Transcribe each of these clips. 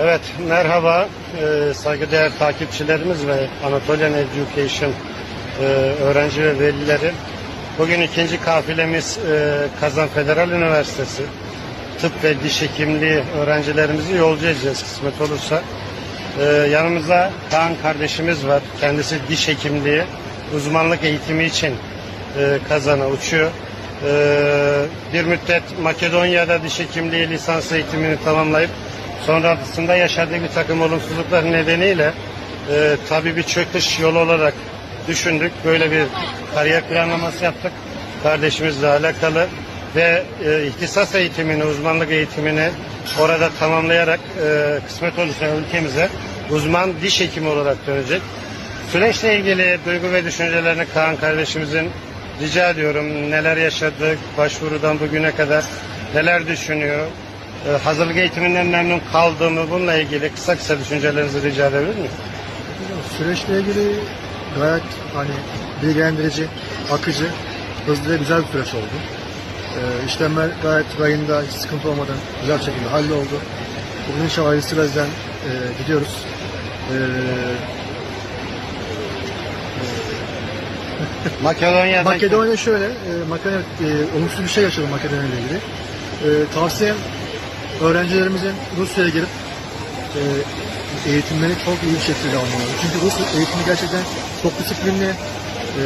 Evet, merhaba e, saygıdeğer takipçilerimiz ve Anatolian Education e, öğrenci ve velileri. Bugün ikinci kafilemiz e, Kazan Federal Üniversitesi. Tıp ve diş hekimliği öğrencilerimizi yolcu edeceğiz kısmet olursa. E, yanımızda Kaan kardeşimiz var. Kendisi diş hekimliği uzmanlık eğitimi için e, Kazan'a uçuyor. E, bir müddet Makedonya'da diş hekimliği lisans eğitimini tamamlayıp sonrasında yaşadığı bir takım olumsuzluklar nedeniyle e, tabii bir çöküş yolu olarak düşündük. Böyle bir kariyer planlaması yaptık kardeşimizle alakalı ve e, ihtisas eğitimini, uzmanlık eğitimini orada tamamlayarak e, kısmet olursa ülkemize uzman diş hekimi olarak dönecek. Süreçle ilgili duygu ve düşüncelerini Kaan kardeşimizin rica ediyorum. Neler yaşadık başvurudan bugüne kadar, neler düşünüyor, hazırlık eğitiminden memnun kaldığımı bununla ilgili kısa kısa düşüncelerinizi rica edebilir miyim? Süreçle ilgili gayet hani bilgilendirici, akıcı, hızlı ve güzel bir süreç oldu. Ee, işlemler gayet rayında, hiç sıkıntı olmadan güzel şekilde halloldu. Bugün inşallah hayırlısı bizden e, gidiyoruz. Ee, Makedonya'da Makedonya şöyle, e, Makedonya e, olumsuz bir şey yaşadı Makedonya ile ilgili. E, tavsiyem öğrencilerimizin Rusya'ya girip e, eğitimleri çok iyi bir şekilde almaları. Çünkü Rus eğitimi gerçekten çok disiplinli, e,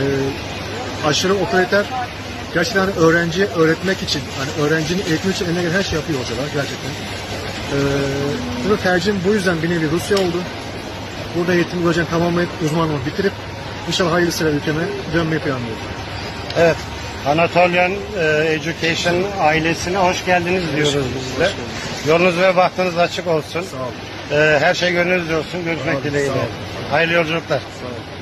aşırı otoriter. Gerçekten hani öğrenciye öğretmek için, hani öğrencinin eğitimi için eline gelen her şey yapıyor hocalar gerçekten. E, bunu tercihim bu yüzden bir nevi Rusya oldu. Burada eğitimi hocam tamamlayıp uzmanlığı bitirip inşallah hayırlısıyla ülkeme dönmeyi planlıyorum. Evet. Anatolian e, Education ailesine hoş geldiniz diyoruz biz de. Yolunuz ve bahtınız açık olsun. Sağ olun. E, her şey gönlünüzce olsun. Görüşmek dileğiyle. Hayırlı yolculuklar. Sağ olun.